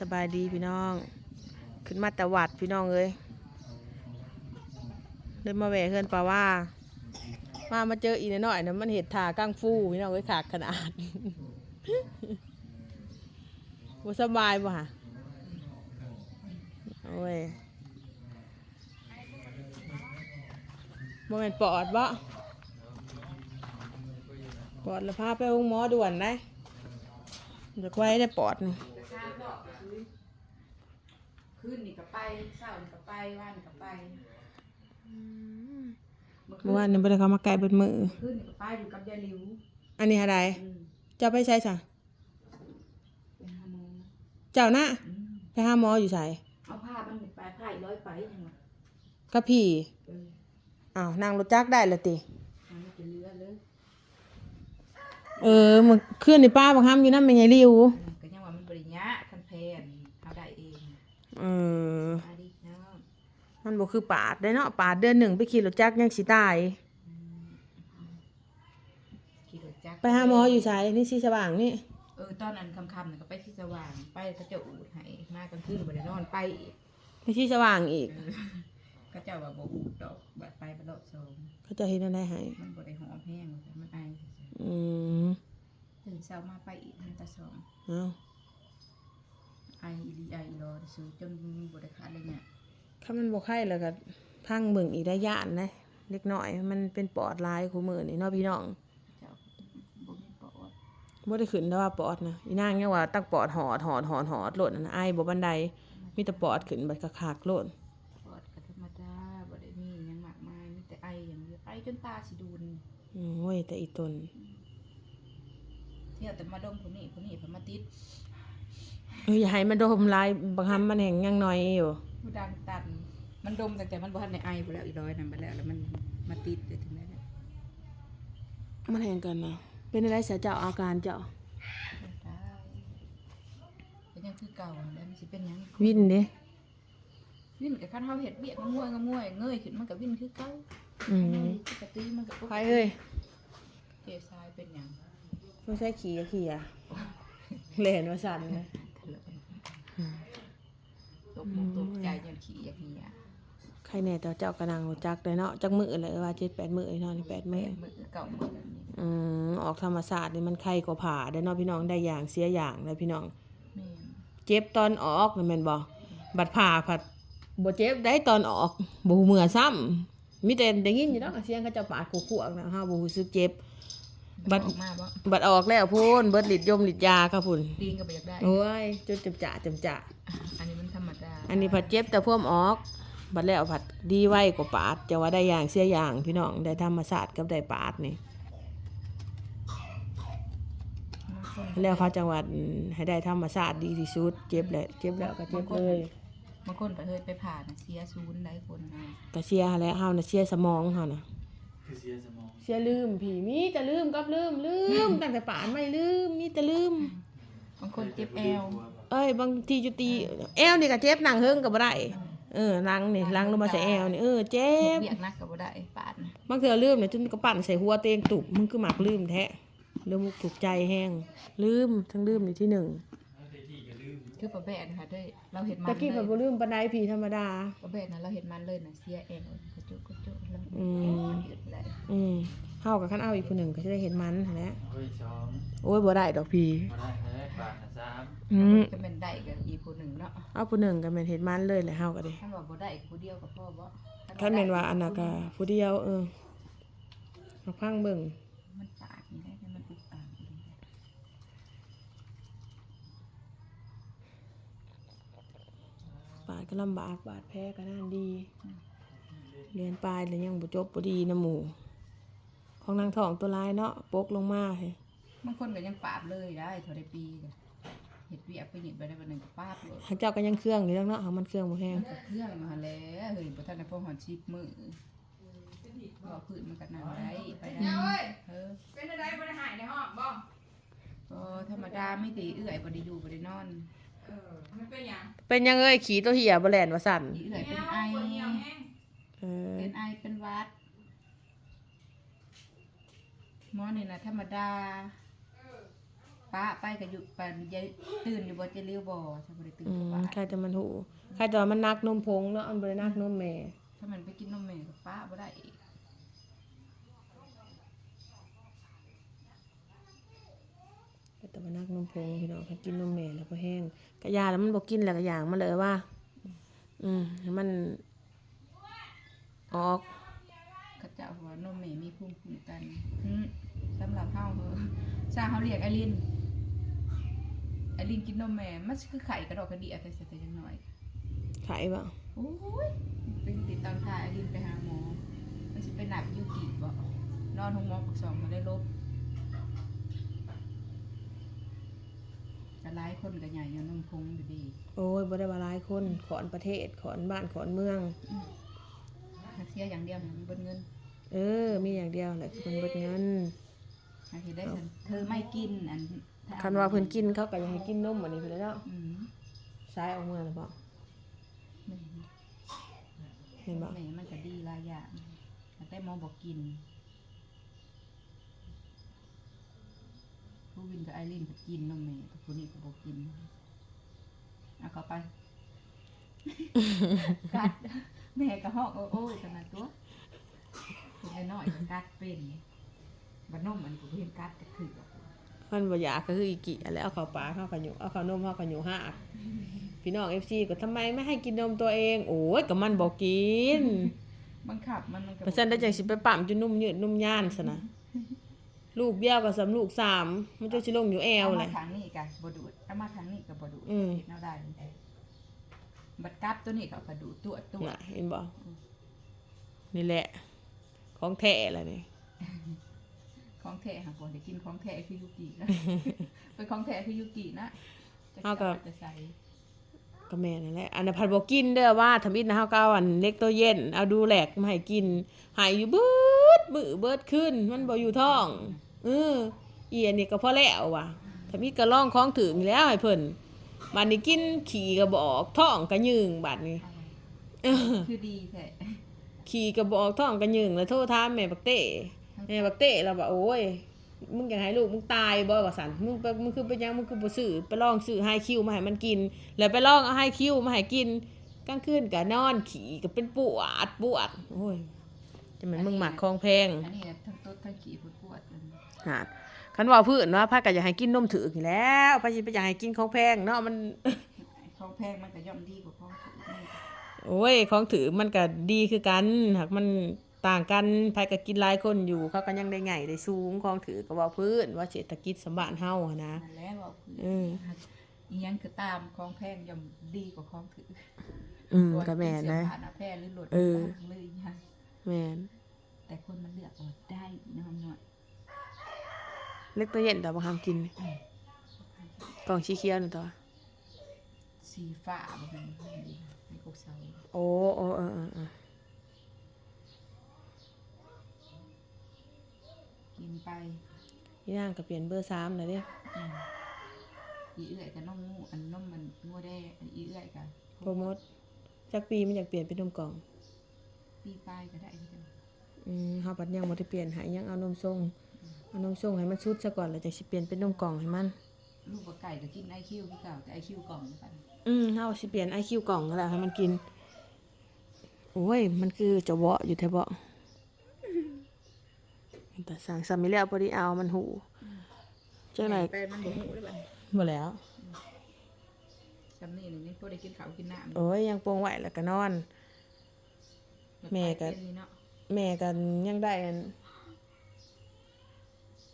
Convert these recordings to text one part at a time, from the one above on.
สบายดีพี่น้อง ขึ้นมาแต่วัดพี่น้องเอ้ยเดินมาแหวะเฮือนป่าว่า มามาเจออีกหน่อยๆนะมันเห็ดถากั้งฟูพี่น้องเอ้ยขากขนาดบ่สบายบ่ฮะโอ้ยบ่แม่นปอดบ่ปอดแล้วพาไปห้องหมอด่วนได้เดี๋ยวไว้ได้ปอดนี่ ขึ้นนี่ก็ไปเศร้านี่ก็ไปว่านนี่ก็ไปเมื่อวานนี้บ่ได้เข้ามาไกลเบิดมือ ขึ้นนี่ก็ไปอยู่กับยายหลิวอันนี้อะไรอืมเจ้าไปใช้ซะไปหาหมอเจ้านะอืมไปหาหมออยู่ไสเอาผ้ามันไปผ้าอีร้อยไปยังไงกับพี่เอออ้าวนั่งรถจักรได้ละติมันจะเหลือเลยเออมื้อคืนนี่ป้าบังคับอยู่นำแม่ยายริวอืมก็ยังว่ามันบริญญะคันแพนเอาได้เอง เอออาดิเนาะมันบ่คือปาดได้เนาะปาดเดือนหนึ่งไปขี่รถจักรยังสิตายขี่รถจักรไปหาหมออยู่ไสนี่สิสว่างนี่ เออตอนนั้นค่ำๆน่ะก็ไปที่สว่าง ไปก็เจะอูดให้มากลางคืนบ่ได้นอนไปอีกไปที่สว่างอีกก็เจ้าว่าบ่อูดดอกบัดไปบัดรอบสองเขาจะเฮ็ดอะไรให้มันบ่ได้หอมแห้งว่าซั่นมันไออืมตื่นเช้ามาไปอีกทันตาสอง เอา ไออีหลีไออีรอสูจนบ่ได้ขาดเลยเนี่ยถ้ามันบ่ไข้แล้วก็พังเบิ่งอีกได้ย่านนะเล็กน้อย มันเป็นปอดลายคู่มื้อนี่เนาะพี่น้องเจ้าบ่มีปอดบ่ได้ขึ้นแต่ว่าปอดนะอีนางยังว่าตั้งปอดหอดหอดหอดหอดโลดนั่นน่ะไอ้บ่บันไดมีแต่ปอดขึ้นบัดกะขากโลดปอดก็ธรรมดาบ่ได้มีหยังมากมายมีแต่ไออย่างเดียวไอจนตาสิดูนอืมโอ้ยแต่อีตนเที่ยวแต่มาดมผู้นี้ผู้นี้เพิ่นมาติด เอออย่าให้มันโดมลายบางคำมันแห่งยังน้อยอยู่ผู้ดังตัน มันดมตั้งแต่มันบ่ทันได้ไอบ่แล้วอีร้อยนั่นบ่แล้วแล้วมันมาติดได้ถึงได้แล้วมันแห่งกันนะเป็นอะไรเสียเจ้าอาการเจ้าได้เป็นยังคือเก่าแล้วมันสิเป็นหยังวินเด้วิ่นกับคันเฮาเฮ็ดเบียกงวยงวยเงยขึ้นมันก็วิ่นคือเก่าอืมปกติมันก็ปกไปติเอ้ยเจทรายเป็นหยังไม่ใช่ขี่อะขี่อะเล่นว่าสั่นนะต กมุกตกใจจนขี้อย่างนี้อะใครแน่แต่เจ้ากระนังรู้จักเลยเนาะจักมือเลยว่าเจ็ดแปดมือไอ้เนาะนี่แปดมือมือเก่ามือแบบนี้อืมออกธรรมศาสตร์นี่มันใครก็ผ่าได้เนาะพี่น้องได้อย่างเสียอย่างเลยพี่น้องแม่นเจ็บตอนออกนี่แม่นบ่บัดผ่าผัดบ่เจ็บได้ตอนออกบ่หูเมื่อซ้ำมีแต่ได้ยินอยู่เนาะเสียงเขาเจ้าปาดขวกๆนะเฮาบ่รู้สึกเจ็บ บัดออกมาบ่บัดออกแล้วพูนเบิดฤทธิ์ยมฤทธิ์ยาค่ะพุ่นดีนก็บ่อยากได้ โอ้ยจนจำจะจำจะอันนี้มันธรรมดาอันนี้ผัดเจ็บแต่พ่วมออก บัดแล้วผัดดีไว้กว่าปาดจะว่าได้อย่างเสียอย่างพี่น้องได้ธรรมศาสตร์กับได้ปาดนี่บางคนแล้วเขาจังหวัดให้ได้ธรรมศาสตร์ดีที่สุดเจ็บแหละเจ็บแล้วก็เจ็บเลยบางคนก็เคยไปผ่าน่ะเสียศูนย์หลายคนนะก็เสียหั้นแหล้วเฮาน่ะเสียสมองเฮาน่ะ คือเสียสมองเสียลืมผีมีแต่ลืมกับลืมลืมตั้งแต่ปานไม่ลืมมีแต่ลืม บางคนเจ็บแอวเอ้ยบางทีจุตีแอวนี่ก็เจ็บนั่งเฮิงก็บ่ได้เออลังนี่ลังลงมาใส่แอวนี่เออเจ็เฮ็ดบเบียกนักก็บ่ได้ปานน่ะบางเทื่อลืมเนี่ยจนกระปั่นใส่หัวเตงตุบมึงคือหมักลืมแท้ลืมมุกถูกใจแห้งลืมทั้งลืมอยู่ที่หนึ่งคือประแบกค่ะเด้ยเราเห็นมันตะกี้เลผัยดบ่ลืมปันไดผีธรรมดาประแบกนะเราเห็นมันเลยน่ะเสียแอวกระจุกกระจุกแล้ว อืม หยุดเลยอืมเฮากับขั้นเอาอีกผู้หนึ่งก็จะได้เห็นมันหั้นแหละเฮ้ยสองโอ้ยบ่ได้ดอกพีมาได้แค่บาทละสามอืมก็เป็นได้กับอีผู้หนึ่งเนาะเอาผู้หนึ่งก็แม่นเห็นมันเลยแหละเฮาก็เด้ท่านบอกบ่ได้ผู้เดียวกับพ่อบ่คันแม่นว่าอันน่ะก็ผู้เดียวเออมาพังเบิ่งมันปากนี่ได้แต่มันอุกอ่างอีกบาดก็ลำบากบาดแพ้ก็น่านดี เรียนปลายแล้วยังบ่จบบ่ดีนะหมู่ ของนางทองตัวลายเนาะปกลงมาให้บางคนก็ยังปราบเลยได้เท่าได้ปีก็เฮ็ดเวียกไปหยิบไปได้วันหนึงก็ปราบเลยหางเจ้าก็ยังเครื่องอยู่แล้วเนาะหางมันเครื่องบ่แห้งมันก็เครื่องมาแล้วเฮ้ยบ่ทันได้พอหอนชิปมือก็พื้นมันก็นั่งได้ไปได้เออเป็นอะไรบ่ได้หายในห้องบ่ก็ธรรมดาไม่ตีเอื้อยบ่ได้อยู่บ่ได้นอนเออมันเป็นหยังเป็นยังเอ้ยขี่ตัวเหี่ยบ่แล่นว่าสั่นอีเอื้อยเป็น นไอเป็นหวัดหมอนี่นะธรรมดาปป้าไปก็อยู่ปันยายตื่นอยู่บ่จะเลี้ยวบ่ฉันบ่ได้ตื่นอืกับมป้าใครจะมันหูใครจะว่ามันนักนมผงเนาะอันบ่ได้นักนมแม่ถ้ามันไปกินนมแม่กับป้าบ่ได้อีกแต่ว่านักนมผงพี่น้องเขากินนมแม่แล้วก็แห้งกะยาแล้วมันบ่กินแล้วก็อย่างมันเลยว่า อืมให้มัน ออกเขาเจ้าว่านมแม่มีภูมิคุ้มกันหึสำหรับเฮาเหอะซาเฮาเรียกไอรินไอรินกินนมแม่มันคือไข่กระดอกกระเดียแต่แต่จังหน่อยไข่บ่โอ้ยเป็นติดตามทายไอรินไปหาหมอ มันสิเป็นหนักยูกิบ่นอนห้องหมอปักสองมาได้ลบก็หลายคนก็ใหญ่ยนมพงอยู่ดี โอ้ยบ่ได้ว่าหลายคนขอนประเทศขอนบ้านขอนเมือง ถ้าเสียอย่างเดียวมันเบิดเงินเออ มีอย่างเดียวแหละคือเพิ่นเบิดเงิน หาเฮ็ดได้ฉันเธอไม่กินอันถ้คันว่าเพิ่นกินเขาก็อยากให้กินนมอันนี้เพิ่นแหล้วเนาะอืมซ้ายออกมาแล้วบ่แม่เห็นบ่แม่มันก็ดีหลายอย่างแต่หมอบอกกินผู้วินกับไอรินก็กินนมแม่แต่ผู้นี้ก็บอกกินเอาเข้าไปกัด แม่ก็ฮอกโอ้โอ้ยขนาดตัวคนน้อยๆก็กัดเป็นบัดนมมันก็เห็นกัดจะถือมันบ่อยากก็คืออีกิอันแล้วเอาเข้าปากเข้ากันอยู่เอาเข้านมเข้ากันอยู่หากพี่น้อง FC ก็ทำไมไม่ให้กินนมตัวเอง โอ้ยก็มันบ่กินบังคับมันมันก็เพราะฉะนั้นได้จังสิไปปั๊มจนนุ่มยืดนุ่มย่านซะนะลูกเบี้ยวกับสำลูกสามมันจะสิลงอยู่แอวเอาเลมายครั้งนี้กันบดูดเอามาครั้งนี้กับบดูดอืมเนาได้ บัดกัดตัวนี้กับกระดูดตัวตัวน่ะเห็นบ่นี่แหละ ของแท้ล่ะนี่ของแท้หากว่าได้กินของแท้คือยูกินะเป็นของแท้คือยูกินะจะเอากับจะใส่ก็แม่นั่นแหละอันนั้นผัดบ่กินเด้อว่าทำอิดนะเฮาก็เอาอันเล็กตัวเย็นเอาดูแลกมาให้กินใหายอยู่เบิดมือเบิดขึ้น มันบ่อยู่ท้องเอออีอันนี้ก็พอแล้วว่ะทำอิดก็ลองของถึงแล้วให้เพิ่น บัดนี้กินขี่ก็บ่ออกท้องก็ยึงบัดนี้เออคือดีแท้ขี่กระบอกท้องกระยึงแล้วโทษถามแม่บักเต้แม่บักเต้เราบอกโอ้ยมึงอยากให้ลูกมึงตายบ่ว่าสันมึงไปมึงคือไปยังมึงคือบ่ซื้อไปลองซื้อไฮคิวมาให้มันกิน แล้วไปลองเอาไฮคิวมาให้กินกลางคืนก็นอนขี่ก็เป็นปวดปวดโอ้ยจะเหมือนมึงหมักของแพงอันนี้ทั้งต้นทั้งขี้ปวดปวดอันหาด คันว่าพื้นว่าพาก็อยากให้กินนมถือกนี่แหล้วพาสิไปอยากให้กินของแพงเนาะมัน ของแพงมันก็ย่อมดีกว่าของถูกนี่โอ้ย ของถือมันก็ดีคือกันหากมันต่างกันภายก็กินหลายคนอยู่ เขาก็ยังได้ใหญ่ได้สูงของถือก็เว่าพื้นว่าเศรษฐกิจสมบัติเฮาอะนะ นั่นแหละว่าคืออืมอีหยังคือตามของแพงย่อมดีกว่าของถืออืมก็แม่นนะผ่านอาแพร่หรือหลดเออบ้างเลยยังแม่นแต่คนมันเลือกเอาได้น้องหน่อย เล็กตัวเย็นแต่บ่ห้ามกินกล่องสีเขียวนี่ตัวสีฟ้าบ่เป็นในกกเสาโอ้โอ้เออเออเออกินไปนี่นางก็เปลี่ยนเบอร์3แล้วเด้อืมอีเอื้อยกับน้องงูอันน้องมันงูแด้อันอีเอื้อยกับโปรโมทจักปีมันอยากเปลี่ยนเป็นนมกล่อง ปีปลายก็ได้ที่จะอืมเฮาปัดยังบ่ได้เปลี่ยนให้ยังเอานมส่ง เอานมส่งให้มันสุดซะก่อนแล้วจังสิเปลี่ยนเป็นนมกล่องให้มัน ลูกกับไก่ก็กินไอคิวคือเก่าแต่ไอคิวกล่องเดียวกันอืมเฮาสิเปลี่ยน IQ กล่องแล้วให้มันกิน โอ้ย มันคือเจะเบาะอยู่แท้เบาะแต่สั่งซามิแล้วพอดีเอามันหูจังไดไปมันบ่หูได้บัดนี้บ่แล้ว จำนี่นี่พวกได้กินข้าวกินน้ำโอ้ย ยังโปร่งไหวแล้วก็นอน แม่ก็เป็นนี่เนาะ แม่กันยังได้อัน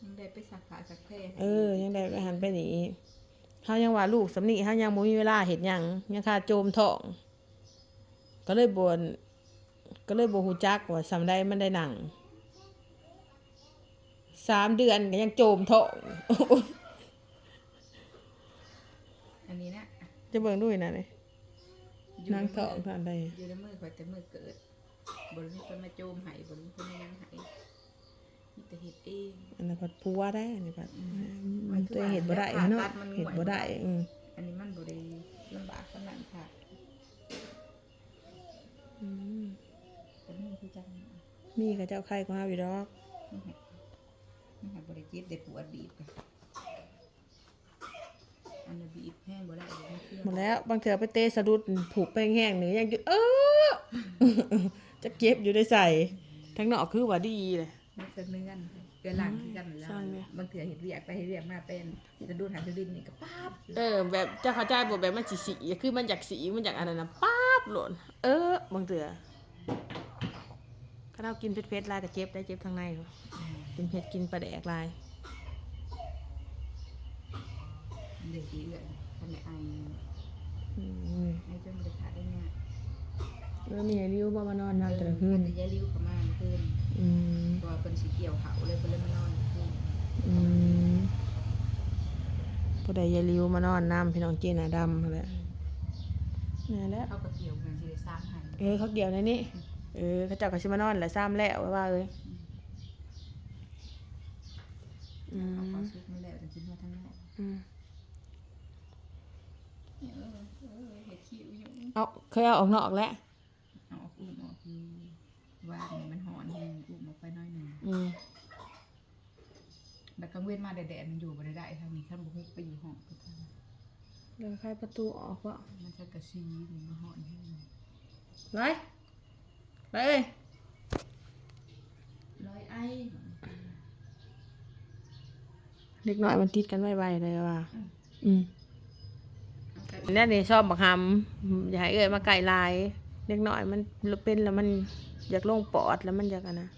ยังได้ไปสักผ้าสักแพร่ให้เออ ยังได้ไปหันไปนี่เฮายังว่าลูกสำนีเฮายังบ่มีเวลาเฮ็ดหยังยังขาดโจมท้องก็เลยบ่นก็เลยบ่ฮู้จักว่าสำใดมันได้หนังสามเดือนก็ยังโจมท้องอันนี้นะจะเบิ่งด้วยนะนี่อยู่นางในท้องมือทานได้อยู่ในมือข่อยแต่มือเกิดบนนี้คนมาโจมใหายบนนี้คนมายังใหาย มีแต่เห็ดเองอันนั้นพัดปัวได้อันนี้พัดอืมมันตัวเองเห็ดบ่ได้ผ่าเนาะตัดมันเห็ดบ่ได้อืมอันนี้มันบริลำบากขนาดค่ะอืมแต่นี่คือจังมีกับเจ้าไข่ก็เฮาอยู่ดอกนี่ค่ะนี่ค่ะบริจิตได้ปวดบีบกันแห้งบ่ได้เดี๋ยวมันเครื่องหมดแล้วบางเถื่อไปเตะสะดุดผูกแป้งแห้งหรือยังหยุดเออจะเก็บอยู่ได้ใส่ทั้งนอกคือว่าดีเลย มันจะเนื่อนเกลือหลังคือกันแล้วสร้างเนี่ยบางเถื่อเห็ดเรียกไปเห็ดเรียกมาเป็นจะดูดหางจะดินนี่ก็ป๊าบเออ แบบจะเข้าใจบ่แบบมันสีสีคือมันจากสีมันจากอันนั้นนะป๊าบหล่นเออบางเถื่อถ้าเรากินเผ็ดๆลายก็เจ็บได้เจ็บทางในเขากินเผ็ดกินปลาแดกลายเด็กดีเอื้อนคนในไออืมไอจนบริขาได้เนี่ย แล้วมีไอ้ริ้วบ่มานอนนอนแต่ละคืนจะย้ายริ้วเข้ามาเพิ่นอืมตัวเป็นสีเกี่ยวเขาเลยเพิ่นเลยมานอนคืนอืมผู้ใดอยาริวมานอนน้ำพี่น้องเจน่าดำนั่นแหละนี่แหละเขาก็เกี่ยวกันสิได้สร้างให้เออเขาเกี่ยวในนี้เออเขาเจ้าก็สิมานอนแหละซ้ำแล้วว่าเอ้ยอืเอามความสุขมาแล้วจะกินมาทั้งนั้นอืมเออเออเห็ดคิวอยู่เอาเคยเอาออกนอกแล้ว เอาออกอุ้มออกคือ ว่าเนี่ยมันหอนแห้งอุ้มออกไปหน้อยหนึ่งอืมแต่กลางเว้นมาแดดๆมันอยู่บ่ได้ได้ทางนี้ขั้นบุกไปอยู่ห้องก็ทางเดี๋ยวใครประตูออกวะมันจะกระซีนี่มันหอนแห้งไปไปเอ้ยลอยไอ้เล็กน้อยมันติดกันไวๆเลยว่าอืม เอาไปนี่นี่ชอบบักหำอย่าให้เอ้ยมาไก่ลาย เล็กน้อยมันเป็นแล้วมันอยากลงปอดแล้วมันอยากอะนะ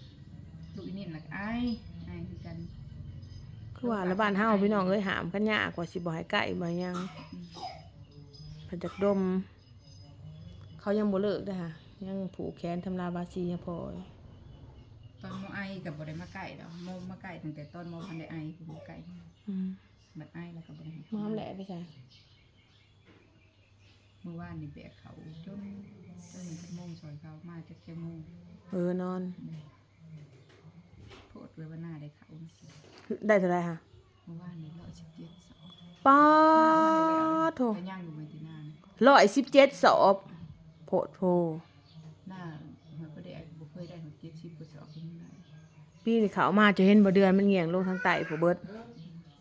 ลูกอีนี่หลักไอ้ไอ้คือกันคือว่าแล้วบ้านเฮาพี่น้องเอ้ยหามกันยากกว่าสิบ่ให้ไก่บ่ให้หยังเพิ่นจักดม เขายังบ่เลิกเด้อค่ะ ยังผูกแขนทำลาบาซียังพออยู่ตอนโมไอกับบ่ได้มาไก่ดอกโมมาไก่ตั้งแต่ตอนโมพันได้ไอคือมาไก่อืมบัดไอแล้วก็บ่ได้ให้ม้อมแหละไปใส่ เมื่อวานนี่แบกเขาจนจนมันจะโมงซอยเขามาจะเที่ยงโมงเออนอน โพดไว้ว่าหน้าได้เขาสิได้เท่าไหร่ค่ะเมื่อวานนี่ร้อยสิบเจ็ดสองป้าโถไปย่างอยู่เมืองที่หน้านะร้อยสิบเจ็ดสอบโพดโพหน้าเหมือนบ่ได้บ่เคยได้ถึงเจ็ดสิบกว่าสอบเป็นยังไงปีนี่เขามาจะเห็นบ่เดือนมันเงี่ยงลงทางใต้ผู้เบิด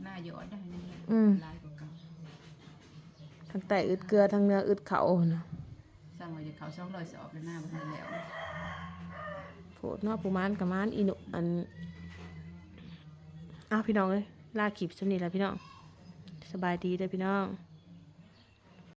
หน้าย้อนได้ยังไงอืมลายกว่าเก่า ทางใต้อึดเกลือทางเหนืออึดเขานะสร้างไว้จะเขาช่องรอยสอบแล้วหน้าบ่ทันแล้วโพดเนาะผู้มานกับมานอีหนุอันอ้าวพี่น้องเอ้ยลาคลิปสำนี้แล้วพี่น้อง สบายดีเด้อพี่น้อง